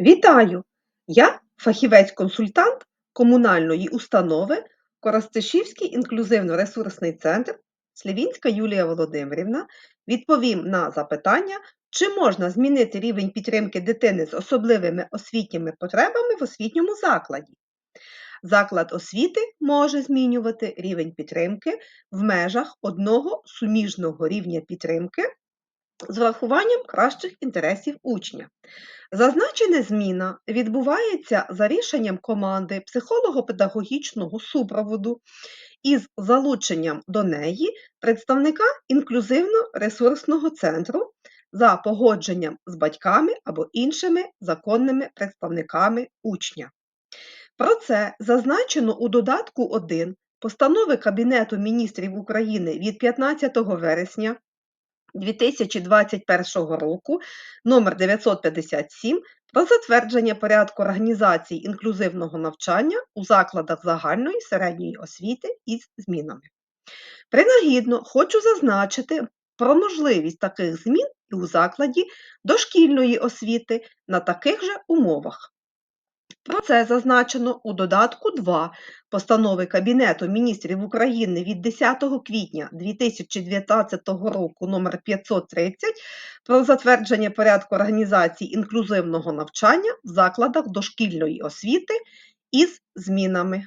Вітаю! Я фахівець-консультант комунальної установи Коростишівський інклюзивно-ресурсний центр Слівінська Юлія Володимирівна. Відповім на запитання, чи можна змінити рівень підтримки дитини з особливими освітніми потребами в освітньому закладі. Заклад освіти може змінювати рівень підтримки в межах одного суміжного рівня підтримки з врахуванням кращих інтересів учня. Зазначена зміна відбувається за рішенням команди психолого-педагогічного супроводу із залученням до неї представника інклюзивно-ресурсного центру за погодженням з батьками або іншими законними представниками учня. Про це зазначено у додатку 1 постанови Кабінету міністрів України від 15 вересня 2021 року номер 957 про затвердження порядку організації інклюзивного навчання у закладах загальної середньої освіти із змінами. Принагідно хочу зазначити про можливість таких змін і у закладі дошкільної освіти на таких же умовах. Про це зазначено у додатку 2 постанови Кабінету міністрів України від 10 квітня 2019 року номер 530 про затвердження порядку організації інклюзивного навчання в закладах дошкільної освіти із змінами.